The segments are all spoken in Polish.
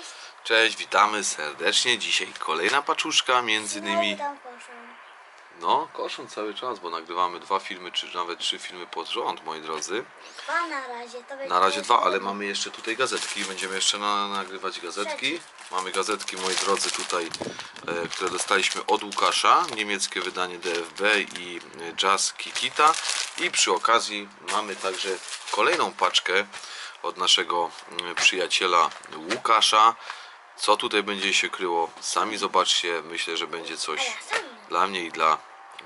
Cześć. Cześć, witamy serdecznie. Dzisiaj kolejna paczuszka, między innymi. No, koszą cały czas, bo nagrywamy dwa filmy, czy nawet trzy filmy pod rząd, moi drodzy. Dwa na razie. To Na razie dwa, ale mamy jeszcze tutaj gazetki. Będziemy jeszcze na, nagrywać gazetki. Mamy gazetki, moi drodzy, tutaj, e, które dostaliśmy od Łukasza. Niemieckie wydanie DFB i e, Jazz Kikita. I przy okazji mamy także kolejną paczkę od naszego mm, przyjaciela Łukasza. Co tutaj będzie się kryło? Sami zobaczcie. Myślę, że będzie coś dla mnie i dla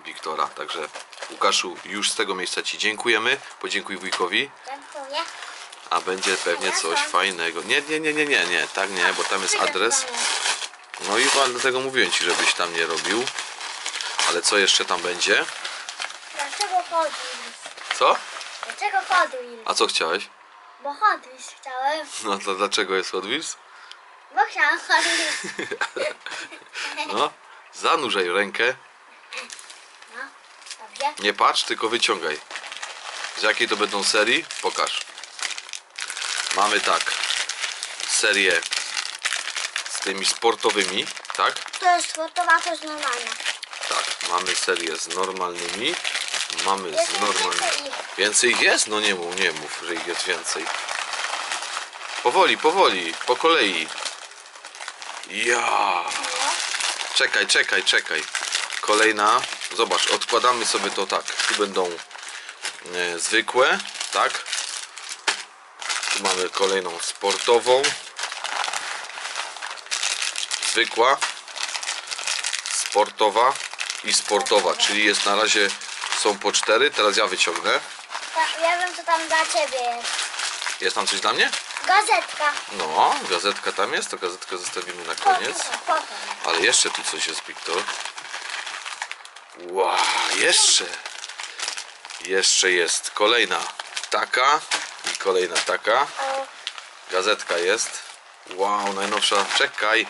Wiktora. Także Łukaszu, już z tego miejsca Ci dziękujemy. Podziękuj wujkowi. Dziękuję. A będzie pewnie coś fajnego. Nie, nie, nie, nie, nie, nie, tak nie, bo tam jest adres. No i dlatego mówiłem ci, żebyś tam nie robił. Ale co jeszcze tam będzie? Dlaczego chodzisz? Co? Dlaczego chodzisz? A co chciałeś? Bo chodzisz chciałem. No to dlaczego jest Hot Wheels? Bo chciałem chodzić. No, zanurzaj rękę. No, dobrze. Nie patrz, tylko wyciągaj. Z jakiej to będą serii? Pokaż. Mamy tak. Serię z tymi sportowymi, tak? To jest sportowa, to jest normalna. Tak, mamy serię z normalnymi. Mamy z normalnymi. więcej ich. Jest? No nie mów, nie mów, że ich jest więcej. Powoli, powoli, po kolei. Ja. Czekaj, czekaj, czekaj. Kolejna. Zobacz, odkładamy sobie to tak. Tu będą e, zwykłe, tak? Tu mamy kolejną sportową. Zwykła. Sportowa i sportowa, czyli jest na razie są po cztery. Teraz ja wyciągnę. Ta- Ja wiem, co tam dla ciebie jest. Jest tam coś dla mnie? Gazetka. No, gazetka tam jest, to gazetkę zostawimy na Potem, koniec. potem. Ale jeszcze tu coś jest, Wiktor. Wow, jeszcze. Jeszcze jest kolejna taka i kolejna taka. Gazetka jest. Wow, najnowsza, czekaj.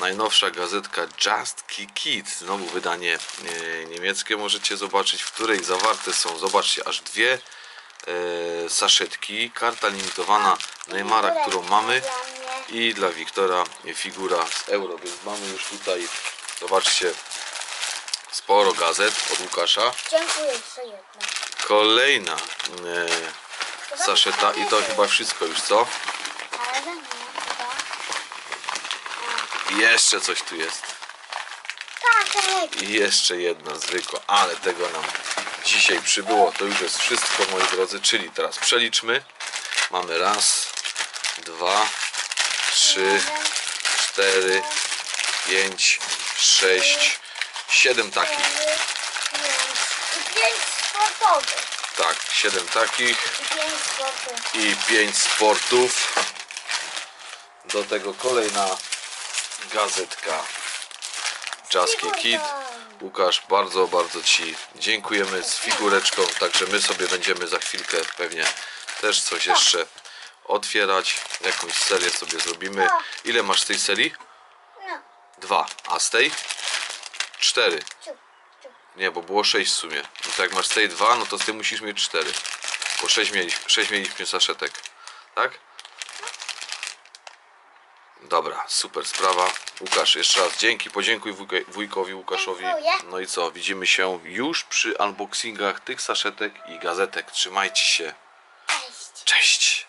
Najnowsza gazetka Just Kid. Znowu wydanie e, niemieckie. Możecie zobaczyć, w której zawarte są. Zobaczcie, aż dwie e, saszetki. Karta limitowana Neymara, którą mamy i dla Wiktora figura z euro, więc mamy już tutaj, zobaczcie, sporo gazet od Łukasza. Dziękuję jeszcze jedno. Kolejna e, saszeta i to chyba wszystko już, co? Ale że nie, chyba. I jeszcze coś tu jest. I jeszcze jedna zwykła, ale tego nam dzisiaj przybyło. To już jest wszystko, moi drodzy, czyli teraz przeliczmy. Mamy raz, dwa, trzy, cztery, pięć, sześć, siedem takich. pięć. I pięć sportowych. Tak, 7 takich I pięć i 5 sportów. Do tego kolejna gazetka Jaski Kid. Łukasz, bardzo, bardzo Ci dziękujemy z figureczką, także my sobie będziemy za chwilkę pewnie też coś jeszcze otwierać, jakąś serię sobie zrobimy. Ile masz z tej serii? No, Dwa, a z tej? Cztery. Nie, bo było 6 w sumie. No to jak masz z tej 2, no to z tej musisz mieć 4. Bo 6 mieliśmy, 6 mieliśmy saszetek. Tak? Dobra, super sprawa. Łukasz, jeszcze raz dzięki, podziękuj wujkowi Łukaszowi. No i co, widzimy się już przy unboxingach tych saszetek i gazetek. Trzymajcie się. Cześć. Cześć.